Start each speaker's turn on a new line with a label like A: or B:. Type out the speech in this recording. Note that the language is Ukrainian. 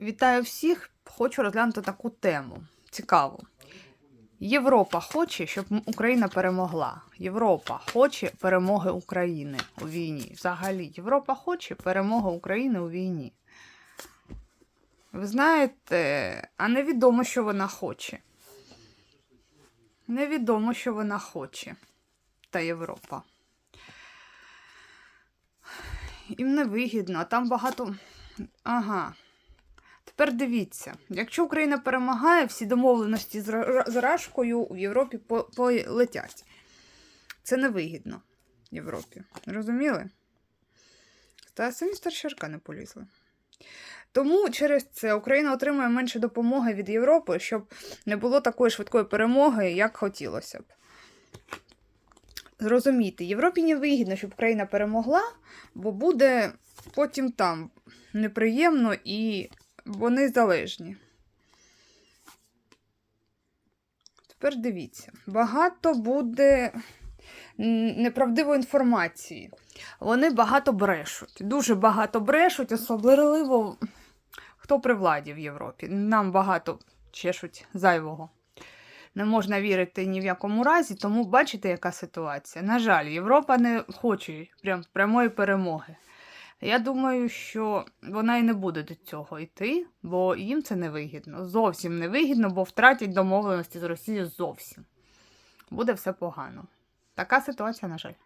A: Вітаю всіх! Хочу розглянути таку тему. Цікаву. Європа хоче, щоб Україна перемогла. Європа хоче перемоги України у війні. Взагалі, Європа хоче перемоги України у війні. Ви знаєте, а невідомо, що вона хоче. Невідомо, що вона хоче. Та Європа. Їм не вигідно, а там багато. Ага. Тепер дивіться, якщо Україна перемагає, всі домовленості з Рашкою в Європі полетять. Це невигідно Європі. Розуміли? Та самі старшарка не полізли. Тому через це Україна отримує менше допомоги від Європи, щоб не було такої швидкої перемоги, як хотілося б. Зрозумійте, Європі не вигідно, щоб Україна перемогла, бо буде потім там неприємно і вони залежні. Тепер дивіться, багато буде неправдивої інформації. Вони багато брешуть. Дуже багато брешуть, особливо хто при владі в Європі. Нам багато чешуть зайвого. Не можна вірити ні в якому разі, тому бачите, яка ситуація. На жаль, Європа не хоче прям прямої перемоги. Я думаю, що вона і не буде до цього йти, бо їм це не вигідно. Зовсім не вигідно, бо втратять домовленості з Росією зовсім. Буде все погано. Така ситуація, на жаль.